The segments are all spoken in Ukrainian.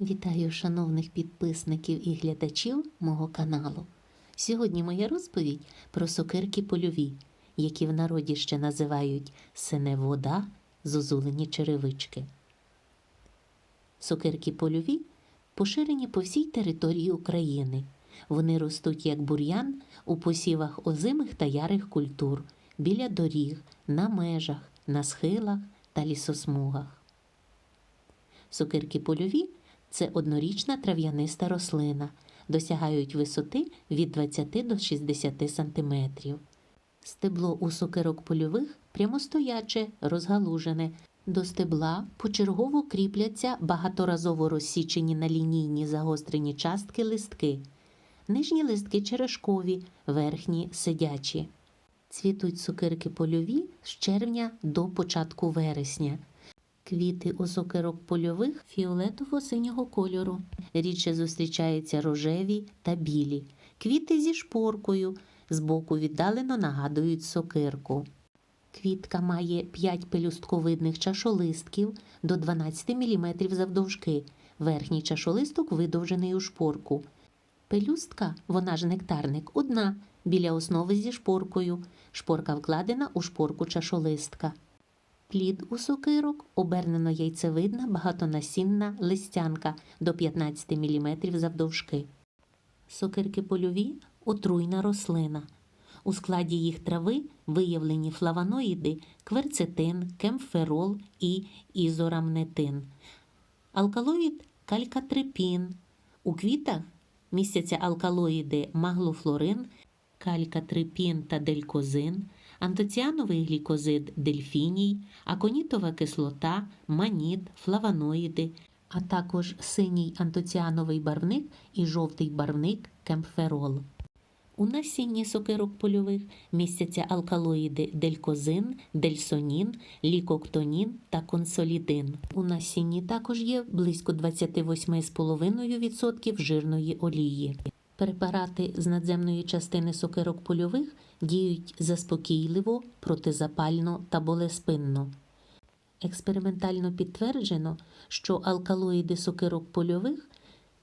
Вітаю шановних підписників і глядачів мого каналу. Сьогодні моя розповідь про сокирки польові, які в народі ще називають сине вода, зозулені черевички. Сокирки польові поширені по всій території України. Вони ростуть як бур'ян у посівах озимих та ярих культур, біля доріг, на межах, на схилах та лісосмугах. Сокирки польові це однорічна трав'яниста рослина, досягають висоти від 20 до 60 см. Стебло у сокирок польових прямостояче, розгалужене. До стебла почергово кріпляться багаторазово розсічені на лінійні загострені частки листки. Нижні листки черешкові, верхні сидячі. Цвітуть сокирки польові з червня до початку вересня. Квіти у сокирок польових фіолетово-синього кольору. Рідше зустрічаються рожеві та білі. Квіти зі шпоркою, збоку віддалено нагадують сокирку. Квітка має 5 пелюстковидних чашолистків до 12 мм завдовжки. Верхній чашолисток видовжений у шпорку. Пелюстка, вона ж нектарник, одна, біля основи зі шпоркою. Шпорка вкладена у шпорку чашолистка. Плід у сокирок обернено яйцевидна багатонасінна листянка до 15 мм завдовжки. Сокирки польові отруйна рослина. У складі їх трави виявлені флавоноїди, кверцетин, кемферол і ізорамнетин. Алкалоїд калькатрипін. У квітах містяться алкалоїди маглофлорин, калькатрипін та делькозин, антоціановий глікозид дельфіній, аконітова кислота, маніт, флавоноїди, а також синій антоціановий барвник і жовтий барвник кемферол. У насінні сокирок польових містяться алкалоїди делькозин, дельсонін, лікоктонін та консолідин. У насінні також є близько 28,5% жирної олії. Препарати з надземної частини сокирок польових діють заспокійливо, протизапально та болеспинно. Експериментально підтверджено, що алкалоїди сокирок польових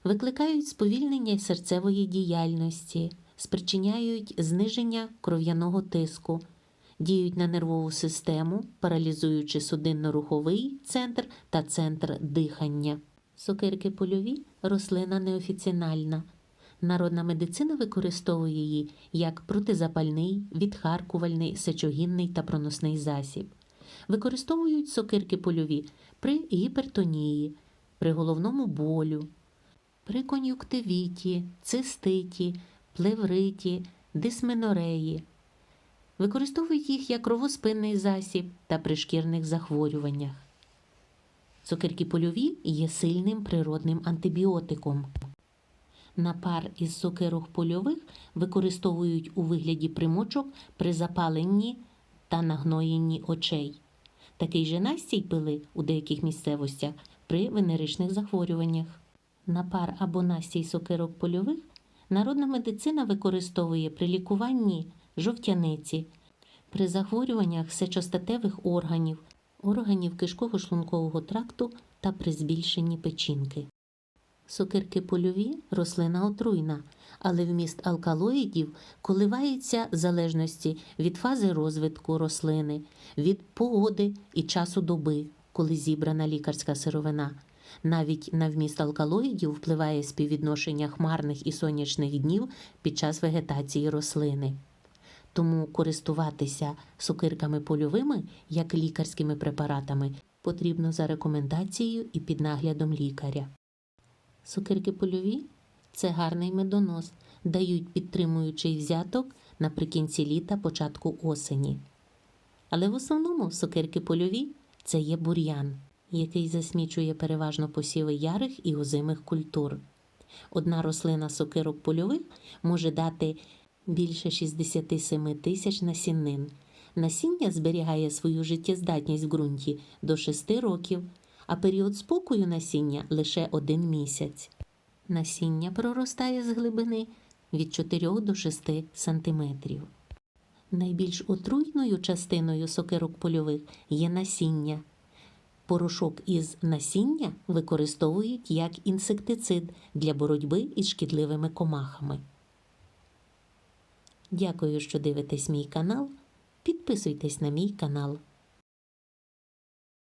викликають сповільнення серцевої діяльності, спричиняють зниження кров'яного тиску, діють на нервову систему, паралізуючи судинно-руховий центр та центр дихання. Сокирки польові рослина неофіцинальна. Народна медицина використовує її як протизапальний, відхаркувальний, сечогінний та проносний засіб. Використовують сокирки польові при гіпертонії, при головному болю, при кон'юктивіті, циститі, плевриті, дисменореї. Використовують їх як кровоспинний засіб та при шкірних захворюваннях. Сокирки польові є сильним природним антибіотиком. Напар із сокирок польових використовують у вигляді примочок при запаленні та нагноєнні очей. Такий же настій пили у деяких місцевостях при венеричних захворюваннях. Напар або настій сокирок польових народна медицина використовує при лікуванні жовтяниці, при захворюваннях сечостатевих органів, органів кишково-шлункового тракту та при збільшенні печінки. Сокирки польові рослина отруйна, але вміст алкалоїдів коливається в залежності від фази розвитку рослини, від погоди і часу доби, коли зібрана лікарська сировина. Навіть на вміст алкалоїдів впливає співвідношення хмарних і сонячних днів під час вегетації рослини. Тому користуватися сокирками польовими як лікарськими препаратами потрібно за рекомендацією і під наглядом лікаря. Сокирки польові це гарний медонос, дають підтримуючий взяток наприкінці літа, початку осені. Але в основному сокирки польові це є бур'ян, який засмічує переважно посіви ярих і озимих культур. Одна рослина сокирок польових може дати більше 67 тисяч насіннин. Насіння зберігає свою життєздатність в ґрунті до 6 років, а період спокою насіння лише один місяць. Насіння проростає з глибини від 4 до 6 см. Найбільш отруйною частиною сокирок польових є насіння. Порошок із насіння використовують як інсектицид для боротьби із шкідливими комахами. Дякую, що дивитесь мій канал. Підписуйтесь на мій канал.